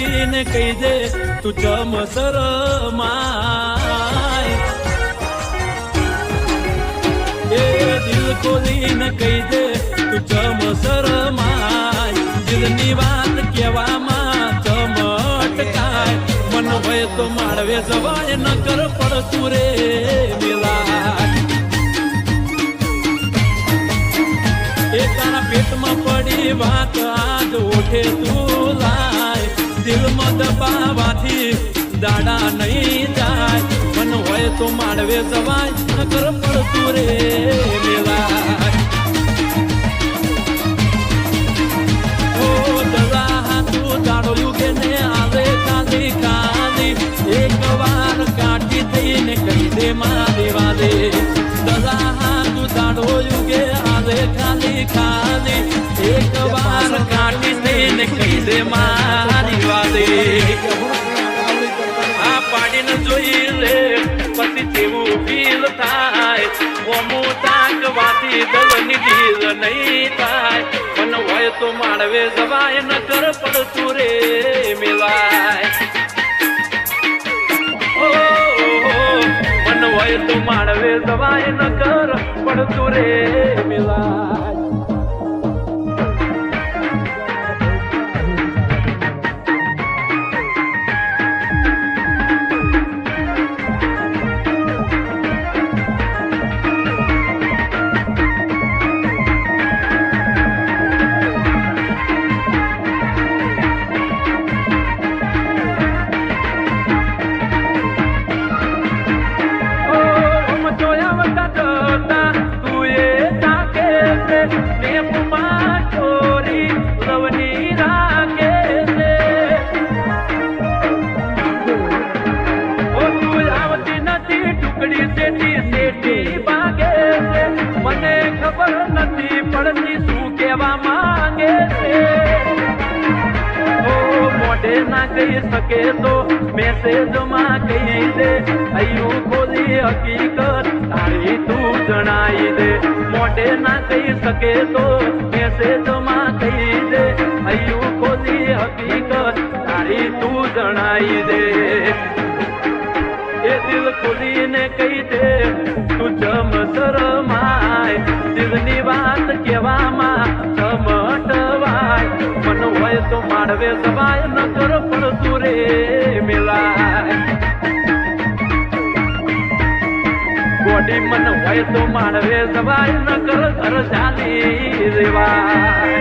ખોલીને કહી દે, તું ચમ શરમાય એ દિલ ખોલીને કહી દે, તું ચમ શરમાય દિલની વાત કહેવામાં ચમટકાય મન હોય તો માળવે જવાય ન કર પડતું રે મિલાય. એ તારા પેટમાં પડી વાત, આજ ઓઠે તું લાય. દિલમાં દબાવાથી દાડા નહીં જાય મન હોય તો માળવે જવાય નકર પડતું રે મેલાય ફીલ થાય ઓમું તાકવાથી દલની ઢીલ નહીં થાય મન હોય તો માળવે જવાય ન કર પડતું રે મિલાય મન હોય તો માળવે જવાય ન કર પડતું રે મિલાય ના કહી શકે તો મેસેજમાં કહી દે. અયું ખોલી હકીકત, તારી તું જણાઈ દે. ના કહી શકે તો મેસેજ કહી તું જણાઈ દે. એ દિલ ખુલીને કહી દે, તું જમ શરમાય. દિલની વાત કહેવામાં સમટવાય મન હોય તો માળવે સવાય ન કર પડતું રે મિલાય. ગોડી મન હોય તો માળવે સવાય ન કર ઘર ચાલી રેવાય.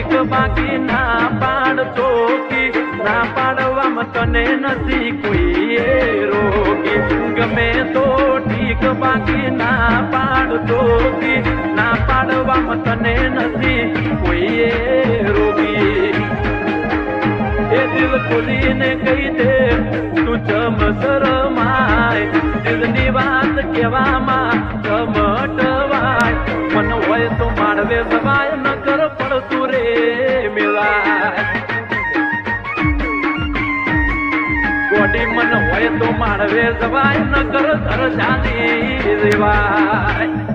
ઠીક બાકી ના પાડતો કી ના પાડવામાં તને નથી કોઈ રોગી ગમે તો ઠીક બાકી ના પાડતો કી ના પાડવામાં તને નથી ગોડી મન હોય તો માળવે સવાય ન કર ઘર ચાલી રેવાય